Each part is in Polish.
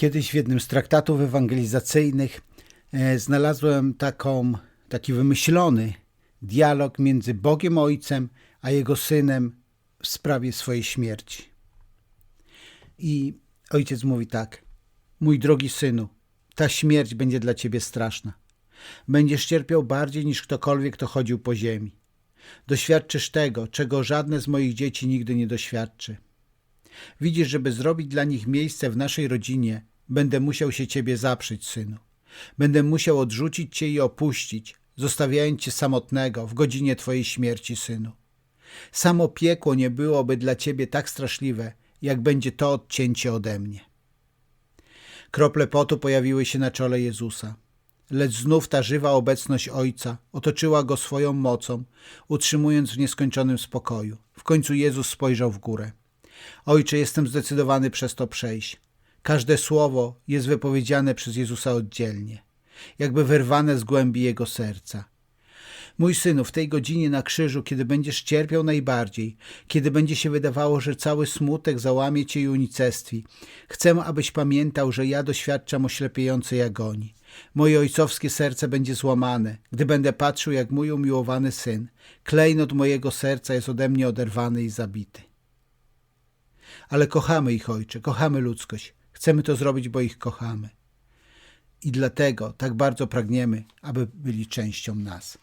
Kiedyś w jednym z traktatów ewangelizacyjnych e, znalazłem taką, taki wymyślony dialog między Bogiem Ojcem a Jego Synem w sprawie swojej śmierci. I ojciec mówi tak: Mój drogi synu, ta śmierć będzie dla ciebie straszna. Będziesz cierpiał bardziej niż ktokolwiek, kto chodził po ziemi. Doświadczysz tego, czego żadne z moich dzieci nigdy nie doświadczy. Widzisz, żeby zrobić dla nich miejsce w naszej rodzinie, będę musiał się ciebie zaprzeć, synu. Będę musiał odrzucić cię i opuścić, zostawiając cię samotnego w godzinie twojej śmierci, synu. Samo piekło nie byłoby dla ciebie tak straszliwe, jak będzie to odcięcie ode mnie. Krople potu pojawiły się na czole Jezusa. Lecz znów ta żywa obecność Ojca otoczyła go swoją mocą, utrzymując w nieskończonym spokoju. W końcu Jezus spojrzał w górę. Ojcze, jestem zdecydowany przez to przejść. Każde słowo jest wypowiedziane przez Jezusa oddzielnie, jakby wyrwane z głębi Jego serca. Mój synu, w tej godzinie na krzyżu, kiedy będziesz cierpiał najbardziej, kiedy będzie się wydawało, że cały smutek załamie cię i unicestwi, chcę, abyś pamiętał, że ja doświadczam oślepiającej agonii. Moje ojcowskie serce będzie złamane, gdy będę patrzył, jak mój umiłowany syn, klejnot mojego serca jest ode mnie oderwany i zabity. Ale kochamy ich, ojcze, kochamy ludzkość. Chcemy to zrobić, bo ich kochamy. I dlatego tak bardzo pragniemy, aby byli częścią nas.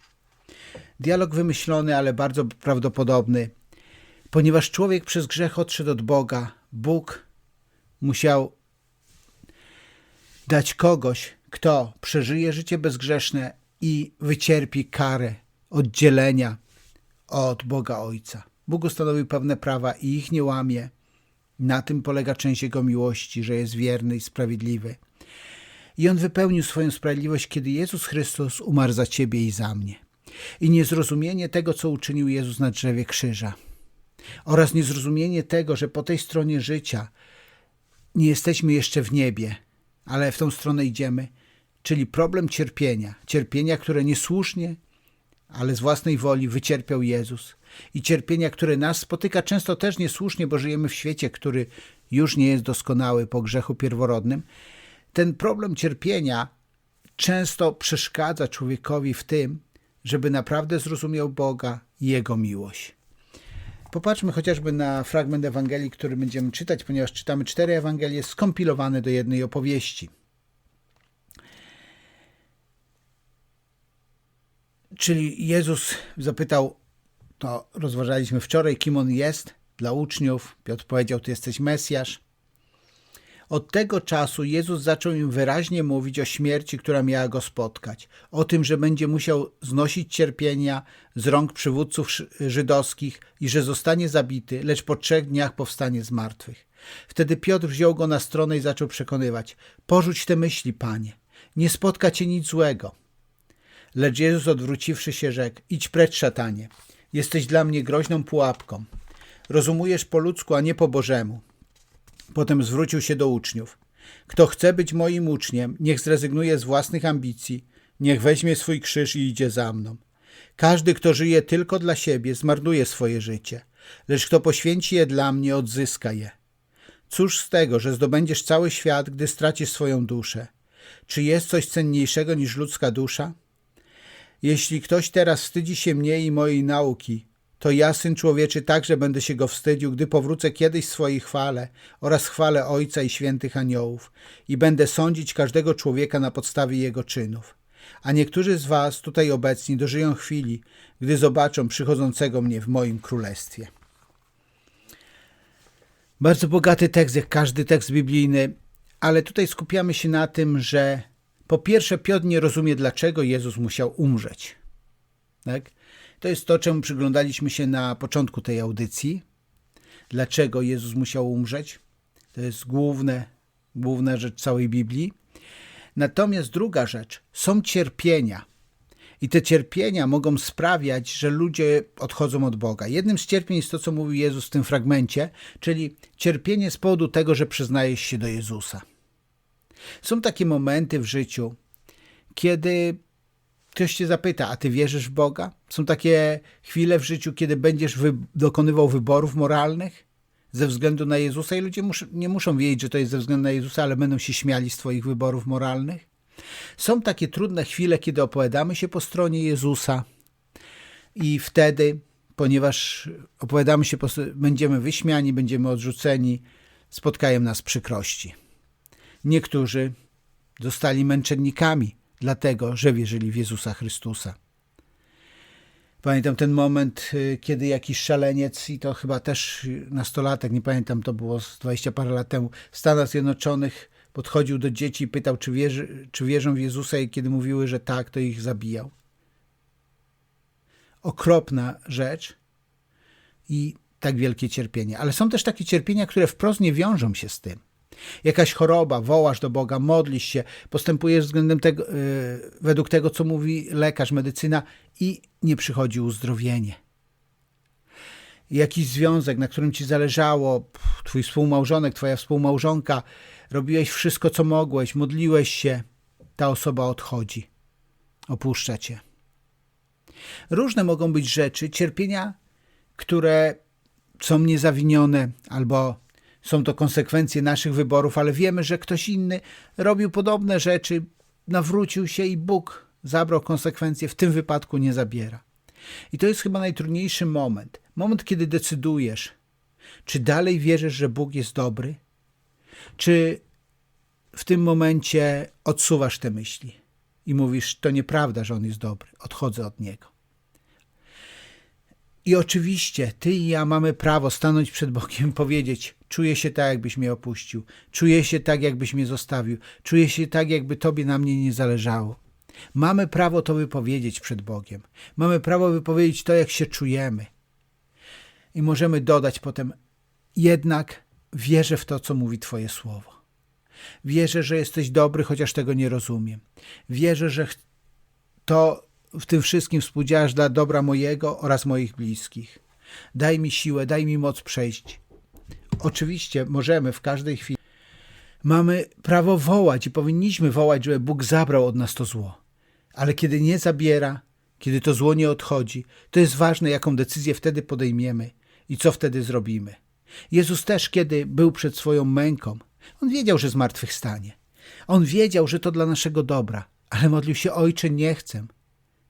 Dialog wymyślony, ale bardzo prawdopodobny, ponieważ człowiek przez grzech odszedł od Boga, Bóg musiał dać kogoś, kto przeżyje życie bezgrzeszne i wycierpi karę oddzielenia od Boga Ojca. Bóg ustanowił pewne prawa i ich nie łamie. Na tym polega część Jego miłości, że jest wierny i sprawiedliwy. I On wypełnił swoją sprawiedliwość, kiedy Jezus Chrystus umarł za Ciebie i za mnie. I niezrozumienie tego, co uczynił Jezus na drzewie krzyża, oraz niezrozumienie tego, że po tej stronie życia nie jesteśmy jeszcze w niebie, ale w tą stronę idziemy, czyli problem cierpienia, cierpienia, które niesłusznie, ale z własnej woli wycierpiał Jezus i cierpienia, które nas spotyka często też niesłusznie, bo żyjemy w świecie, który już nie jest doskonały po grzechu pierworodnym. Ten problem cierpienia często przeszkadza człowiekowi w tym, żeby naprawdę zrozumiał Boga i Jego miłość. Popatrzmy chociażby na fragment Ewangelii, który będziemy czytać, ponieważ czytamy cztery Ewangelie skompilowane do jednej opowieści. Czyli Jezus zapytał, to rozważaliśmy wczoraj, kim on jest dla uczniów. Piotr powiedział, ty jesteś Mesjasz. Od tego czasu Jezus zaczął im wyraźnie mówić o śmierci, która miała go spotkać, o tym, że będzie musiał znosić cierpienia z rąk przywódców żydowskich i że zostanie zabity, lecz po trzech dniach powstanie z martwych. Wtedy Piotr wziął go na stronę i zaczął przekonywać: Porzuć te myśli, panie, nie spotka cię nic złego. Lecz Jezus odwróciwszy się rzekł: Idź precz, szatanie, jesteś dla mnie groźną pułapką. Rozumujesz po ludzku, a nie po Bożemu. Potem zwrócił się do uczniów. Kto chce być moim uczniem, niech zrezygnuje z własnych ambicji, niech weźmie swój krzyż i idzie za mną. Każdy, kto żyje tylko dla siebie, zmarnuje swoje życie, lecz kto poświęci je dla mnie, odzyska je. Cóż z tego, że zdobędziesz cały świat, gdy stracisz swoją duszę? Czy jest coś cenniejszego niż ludzka dusza? Jeśli ktoś teraz wstydzi się mnie i mojej nauki, to ja, Syn Człowieczy, także będę się go wstydził, gdy powrócę kiedyś swojej chwale oraz chwale Ojca i świętych aniołów i będę sądzić każdego człowieka na podstawie jego czynów. A niektórzy z was tutaj obecni dożyją chwili, gdy zobaczą przychodzącego mnie w moim królestwie. Bardzo bogaty tekst, jak każdy tekst biblijny, ale tutaj skupiamy się na tym, że po pierwsze Piotr nie rozumie, dlaczego Jezus musiał umrzeć. Tak? To jest to, czemu przyglądaliśmy się na początku tej audycji. Dlaczego Jezus musiał umrzeć? To jest główne, główna rzecz całej Biblii. Natomiast druga rzecz, są cierpienia. I te cierpienia mogą sprawiać, że ludzie odchodzą od Boga. Jednym z cierpień jest to, co mówił Jezus w tym fragmencie, czyli cierpienie z powodu tego, że przyznajesz się do Jezusa. Są takie momenty w życiu, kiedy ktoś cię zapyta, a ty wierzysz w Boga? Są takie chwile w życiu, kiedy będziesz wy dokonywał wyborów moralnych? ze względu na Jezusa i ludzie mus nie muszą wiedzieć, że to jest ze względu na Jezusa, ale będą się śmiali z Twoich wyborów moralnych. Są takie trudne chwile, kiedy opowiadamy się po stronie Jezusa i wtedy, ponieważ opowiadamy się, po, będziemy wyśmiani, będziemy odrzuceni, spotkają nas przykrości. Niektórzy zostali męczennikami, dlatego że wierzyli w Jezusa Chrystusa. Pamiętam ten moment, y, kiedy jakiś szaleniec, i to chyba też nastolatek, nie pamiętam, to było z 20 parę lat temu, w Stanach Zjednoczonych podchodził do dzieci i pytał, czy, wierzy, czy wierzą w Jezusa, i kiedy mówiły, że tak, to ich zabijał. Okropna rzecz i tak wielkie cierpienie. Ale są też takie cierpienia, które wprost nie wiążą się z tym. Jakaś choroba, wołasz do Boga, modlisz się, postępujesz względem tego, yy, według tego, co mówi lekarz, medycyna i nie przychodzi uzdrowienie. Jakiś związek, na którym ci zależało, twój współmałżonek, twoja współmałżonka, robiłeś wszystko, co mogłeś, modliłeś się, ta osoba odchodzi, opuszcza cię. Różne mogą być rzeczy, cierpienia, które są niezawinione albo są to konsekwencje naszych wyborów, ale wiemy, że ktoś inny robił podobne rzeczy, nawrócił się i Bóg zabrał konsekwencje, w tym wypadku nie zabiera. I to jest chyba najtrudniejszy moment. Moment, kiedy decydujesz, czy dalej wierzysz, że Bóg jest dobry, czy w tym momencie odsuwasz te myśli i mówisz, to nieprawda, że On jest dobry, odchodzę od Niego. I oczywiście ty i ja mamy prawo stanąć przed Bogiem powiedzieć: Czuję się tak, jakbyś mnie opuścił, czuję się tak, jakbyś mnie zostawił, czuję się tak, jakby tobie na mnie nie zależało. Mamy prawo to wypowiedzieć przed Bogiem. Mamy prawo wypowiedzieć to, jak się czujemy. I możemy dodać potem: Jednak wierzę w to, co mówi Twoje słowo. Wierzę, że jesteś dobry, chociaż tego nie rozumiem. Wierzę, że to w tym wszystkim współdziałasz dla dobra mojego oraz moich bliskich. Daj mi siłę, daj mi moc przejść. Oczywiście możemy w każdej chwili. Mamy prawo wołać i powinniśmy wołać, żeby Bóg zabrał od nas to zło. Ale kiedy nie zabiera, kiedy to zło nie odchodzi, to jest ważne, jaką decyzję wtedy podejmiemy i co wtedy zrobimy. Jezus też, kiedy był przed swoją męką, on wiedział, że zmartwychwstanie. On wiedział, że to dla naszego dobra, ale modlił się: Ojcze, nie chcę,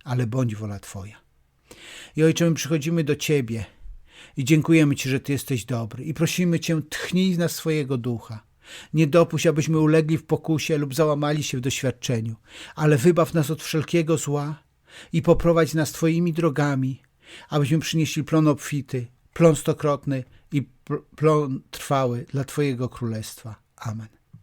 ale bądź wola Twoja. I Ojcze, my przychodzimy do Ciebie i dziękujemy Ci, że Ty jesteś dobry i prosimy Cię, tchnij w nas swojego ducha. Nie dopuść, abyśmy ulegli w pokusie lub załamali się w doświadczeniu, ale wybaw nas od wszelkiego zła i poprowadź nas Twoimi drogami, abyśmy przynieśli plon obfity, plon stokrotny i plon trwały dla Twojego Królestwa. Amen.